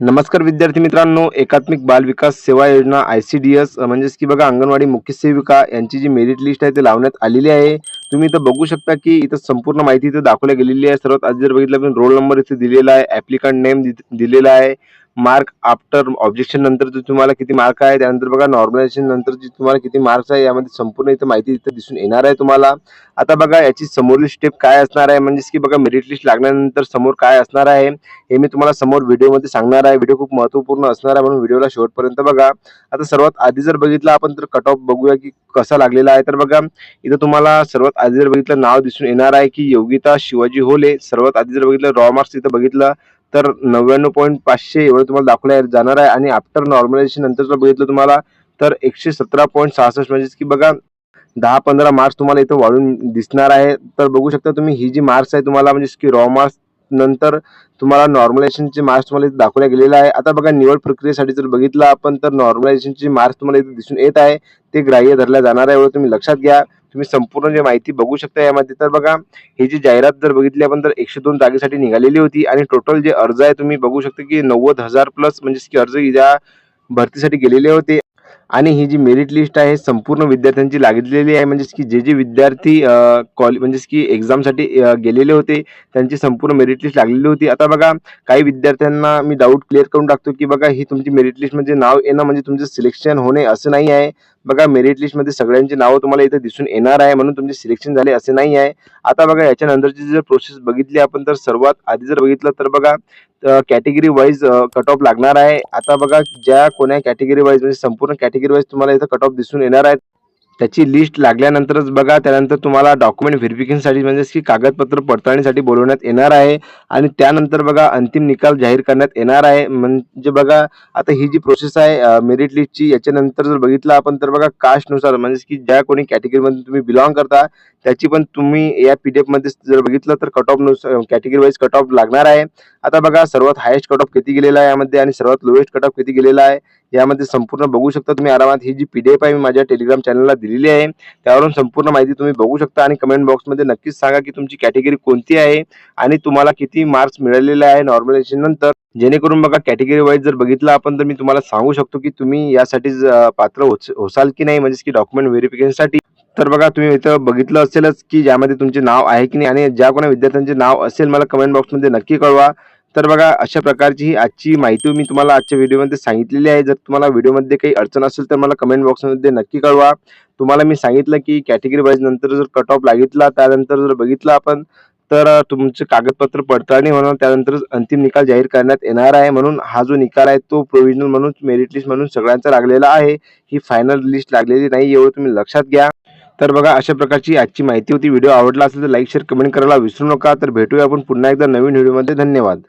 नमस्कार विद्यार्थी मित्रांनो एकात्मिक बाल विकास सेवा योजना आय सी डी एस म्हणजेच की बघा अंगणवाडी मुख्य सेविका यांची जी मेरिट लिस्ट आहे ते लावण्यात आलेली आहे. तुम्ही इथं बघू शकता की इथं संपूर्ण माहिती इथं दाखवल्या गेलेली आहे. सर्वात आधी जर बघितलं आपण रोल नंबर इथे दिलेला आहे ऍप्लिकंट नेम दिलेला आहे. मार्क आफ्टर ऑब्जेक्शन नंतर तुम्हाला किती मार्क आहे त्यानंतर बघा नॉर्मलायझेशन नंतर जी तुम्हाला किती मार्क्स आहे यामध्ये संपूर्ण इथं माहिती इथं दिसून येणार आहे तुम्हाला. आता बघा याची समोरली स्टेप काय असणार आहे? म्हणजेच की बघा मेरिट लिस्ट लागल्यानंतर समोर काय असणार आहे? हे मी तुम्हाला समोर व्हिडिओमध्ये सांगणार आहे. व्हिडिओ खूप महत्त्वपूर्ण असणार आहे म्हणून व्हिडिओला शेवटपर्यंत बघा. आता सर्वात आधी जर बघितलं आपण तर कट ऑफ बघूया की कसा लागलेला आहे. तर बघा इथं तुम्हाला सर्वात आधी जर बघितलं नाव दिसून येणार आहे की योगिता शिवाजी होले. सर्वात आधी जर बघितलं रॉ मार्क्स इथं बघितलं तर नव्याण्णव पॉईंट पाचशे एवढं तुम्हाला दाखवल्या जाणार आहे. आणि आफ्टर नॉर्मलायझेशन नंतर बघितलं तुम्हाला तर एकशे सतरा पॉईंट सहासष्ट म्हणजेच की बघा दहा पंधरा मार्क्स तुम्हाला इथं वाढून दिसणार आहे. तर बघू शकता तुम्ही ही जी मार्क्स आहे तुम्हाला म्हणजे की रॉ मार्क्स नंतर तुम्हाला नॉर्मलायझेशनचे मार्क्स तुम्हाला इथे दाखवल्या गेलेले आहे. आता बघा निवड प्रक्रियेसाठी जर बघितलं आपण तर नॉर्मलायझेशनचे मार्क्स तुम्हाला इथे दिसून येत आहे. ते ग्राह्य धरल्या जाणार आहे एवढं तुम्ही लक्षात घ्या. तुम्ही संपूर्ण जे माहिती बघू शकता यामध्ये तर बघा ही जी जाहिरात जर बघितली आपण तर एकशे दोन जागेसाठी निघालेली होती. आणि टोटल जे अर्ज आहे तुम्ही बघू शकता की नव्वद हजार प्लस म्हणजे की अर्ज या भरतीसाठी गेलेले होते. आणि ही जी मेरिट लिस्ट आहे संपूर्ण विद्यार्थ्यांची लागलेली आहे. म्हणजेच की जे जे विद्यार्थी कॉलेज म्हणजेच की एक्झामसाठी गेलेले होते त्यांची संपूर्ण मेरिट लिस्ट लागलेली होती. आता बघा काही विद्यार्थ्यांना मी डाऊट क्लिअर करून टाकतो की बघा ही तुमची मेरिट लिस्ट म्हणजे नाव येणं म्हणजे तुमचं सिलेक्शन होणे असं नाही आहे. बघा मेरिट लिस्टमध्ये सगळ्यांची नावं तुम्हाला इथे दिसून येणार आहे म्हणून तुमचे सिलेक्शन झाले असे नाही आहे. आता बघा याच्यानंतरची जर प्रोसेस बघितली आपण तर सर्वात आधी जर बघितलं तर बघा कॅटेगरी वाईज कट ऑफ लागणार आहे. आता बघा ज्या कोण्या कॅटेगरी वाईज म्हणजे संपूर्ण कॅटेगरी वाईज तुम्हाला इथं कट ऑफ दिसून येणार आहेत त्याची लिस्ट लागल्यानंतरच बघा त्यानंतर तुम्हाला डॉक्युमेंट व्हेरिफिकेशनसाठी म्हणजेच की कागदपत्र पडताळणीसाठी बोलवण्यात येणार आहे. आणि त्यानंतर बघा अंतिम निकाल जाहीर करण्यात येणार आहे. म्हणजे बघा आता ही जी प्रोसेस आहे मेरिट लिस्टची याच्यानंतर जर बघितलं आपण तर बघा कास्टनुसार म्हणजेच की ज्या कोणी कॅटेगरीमध्ये तुम्ही बिलॉंग करता त्याची पण तुम्ही या पी डी एफमध्ये जर बघितलं तर कट ऑफनुसार कॅटेगरी वाईज कट ऑफ लागणार आहे. आता बघा सर्वात हायेस्ट कट ऑफ किती गेलेला आहे यामध्ये आणि सर्वात लोएस्ट कट ऑफ किती गेलेला आहे यामध्ये संपूर्ण बघू शकता तुम्ही आरामात. ही जी पीडीएफ आहे मी माझ्या टेलिग्राम चॅनलला दिलेली आहे. त्यावरून संपूर्ण माहिती तुम्ही बघू शकता आणि कमेंट बॉक्समध्ये नक्कीच सांगा की तुमची कॅटेगरी कोणती आहे आणि तुम्हाला किती मार्क्स मिळालेले आहे नॉर्मलायझेशन नंतर. जेणेकरून बघा कॅटेगरी वाईज जर बघितलं आपण तर मी तुम्हाला सांगू शकतो की तुम्ही यासाठी पात्र होच- होसाल की नाही म्हणजेच की डॉक्युमेंट व्हेरिफिकेशनसाठी तर बघा तुम्ही इथं बघितलं असेलच की ज्यामध्ये तुमचे नाव आहे की नाही आणि ज्या कोणा विद्यार्थ्यांचे नाव असेल मला कमेंट बॉक्समध्ये नक्की कळवा. तर बघा अशा प्रकारची ही आजची माहिती मी तुम्हाला आजच्या व्हिडिओमध्ये सांगितलेली आहे. जर तुम्हाला व्हिडिओमध्ये काही अडचण असेल तर मला कमेंट बॉक्समध्ये नक्की कळवा. तुम्हाला मी सांगितलं की कॅटेगरी वाईज नंतर जर कट ऑफ लागितला त्यानंतर जर बघितलं आपण तर तुमचे कागदपत्र पडताळणी होणार त्यानंतरच अंतिम निकाल जाहीर करण्यात येणार आहे. म्हणून हा जो निकाल आहे तो प्रोव्हिजनल म्हणून मेरिट लिस्ट म्हणून सगळ्यांचा लागलेला आहे. ही फायनल लिस्ट लागलेली नाही एवढं तुम्ही लक्षात घ्या. तर बघा अशा प्रकारची आजची माहिती होती. व्हिडिओ आवडला असेल तर लाईक शेअर कमेंट करायला विसरू नका. तर भेटूया आपण पुन्हा एकदा नवीन व्हिडिओमध्ये. धन्यवाद.